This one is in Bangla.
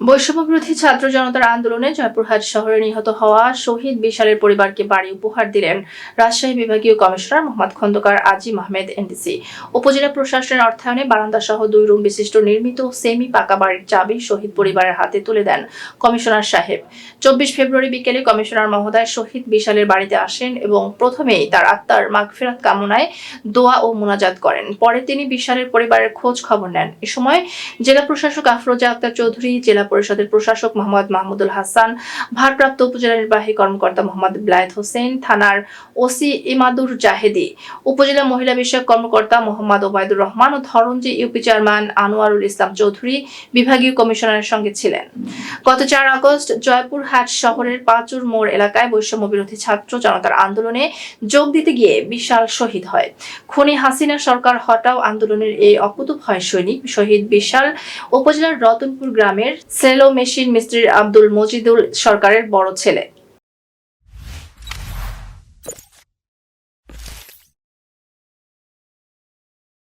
বৈষম্য বিরোধী ছাত্র জনতার আন্দোলনে জয়পুরহাট শহরে নিহত হওয়া শহীদ বিশালের পরিবারকে বাড়ি উপহার দিলেন রাজশাহী বিভাগীয় কমিশনার মোহাম্মদ খন্দকার আজিম আহমেদ, এনডিসি। উপজেলা প্রশাসনের অর্থায়নে বারান্দা সহ দুই রুম বিশিষ্ট নির্মিত সেমি পাকা বাড়ির চাবি শহীদ পরিবারের হাতে তুলে দেন কমিশনার সাহেব। চব্বিশ ফেব্রুয়ারি বিকেলে কমিশনার মহোদয় শহীদ বিশালের বাড়িতে আসেন এবং প্রথমেই তার আত্মার মাগফিরাত কামনায় দোয়া ও মোনাজাত করেন। পরে তিনি বিশালের পরিবারের খোঁজ খবর নেন। এ সময় জেলা প্রশাসক আফরোজা আক্তার চৌধুরী, জেলা পরিষদের প্রশাসক মোহাম্মদ মাহমুদুল হাসান, ভারপ্রাপ্ত উপজেলা নির্বাহী কর্মকর্তা মোহাম্মদ বিলায়েত হোসেন, থানার ওসি ইমাদুর জাহেদি, উপজেলা মহিলা বিষয়ক কর্মকর্তা মোহাম্মদ ওবায়দুর রহমান ও ধরঞ্জি ইউপি চেয়ারম্যান আনোয়ারুল ইসলাম চৌধুরী বিভাগীয় কমিশনারের সঙ্গে ছিলেন। গত চার আগস্ট জয়পুরহাট শহরের পাঁচুর মোড় এলাকায় বৈষম্য বিরোধী ছাত্র জনতার আন্দোলনে যোগ দিতে গিয়ে বিশাল শহীদ হয়। খনি হাসিনা সরকার হটাও আন্দোলনের এই অকুতভয় সৈনিক শহীদ বিশাল উপজেলার রতনপুর গ্রামের সেলো মেশিন মিস্ত্রির আব্দুল মজিদুল সরকারের বড় ছেলে।